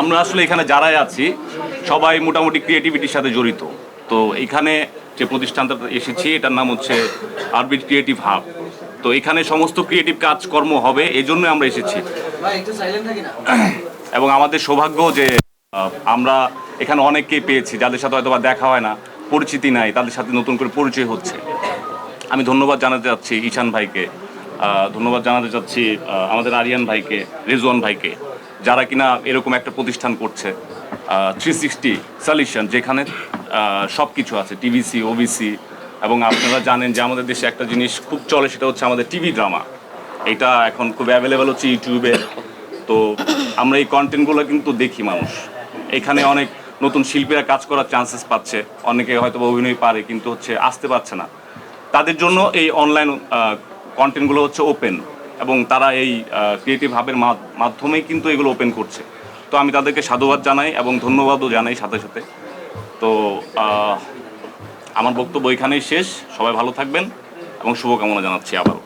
আমরা আসলে এখানে যারাই আছি, সবাই মোটামুটি ক্রিয়েটিভিটির সাথে জড়িত। তো এখানে যে প্রতিষ্ঠানটা এসেছি, এটার নাম হচ্ছে আরবিট ক্রিয়েটিভ হাব তো এখানে সমস্ত ক্রিয়েটিভ কাজকর্ম হবে এই জন্য আমরা এসেছি। এবং আমাদের সৌভাগ্য যে আমরা এখানে অনেককেই পেয়েছি, যাদের সাথে হয়তো দেখা হয় না, পরিচিতি নাই, তাদের সাথে নতুন করে পরিচয় হচ্ছে। আমি ধন্যবাদ জানাতে চাচ্ছি ঈশান ভাইকে ধন্যবাদ জানাতে চাচ্ছি আমাদের আরিয়ান ভাইকে, রেজওয়ান ভাইকে। যারা কিনা এরকম একটা প্রতিষ্ঠান করছে থ্রি সিক্সটি সলিউশন যেখানে সব কিছু আছে টিভিসি ওবিসি এবং আপনারা জানেন যে আমাদের দেশে একটা জিনিস খুব চলে, সেটা হচ্ছে আমাদের টিভি ড্রামা এটা এখন খুব অ্যাভেলেবেল হচ্ছে ইউটিউবে তো আমরা এই কন্টেন্টগুলো কিন্তু দেখি মানুষ। এখানে অনেক নতুন শিল্পীরা কাজ করার চান্সেস পাচ্ছে। অনেকে হয়তো অভিনয় পারে, কিন্তু হচ্ছে আসতে পারছে না। তাদের জন্য এই অনলাইন কন্টেন্টগুলো হচ্ছে ওপেন এবং তারা এই ক্রিয়েটিভ হাবের মাধ্যমেই কিন্তু এগুলো ওপেন করছে। তো আমি তাদেরকে সাধুবাদ জানাই এবং ধন্যবাদও জানাই সাথে সাথে। তো আমার বক্তব্য এখানেই শেষ। সবাই ভালো থাকবেন এবং শুভকামনা জানাচ্ছি আবারও।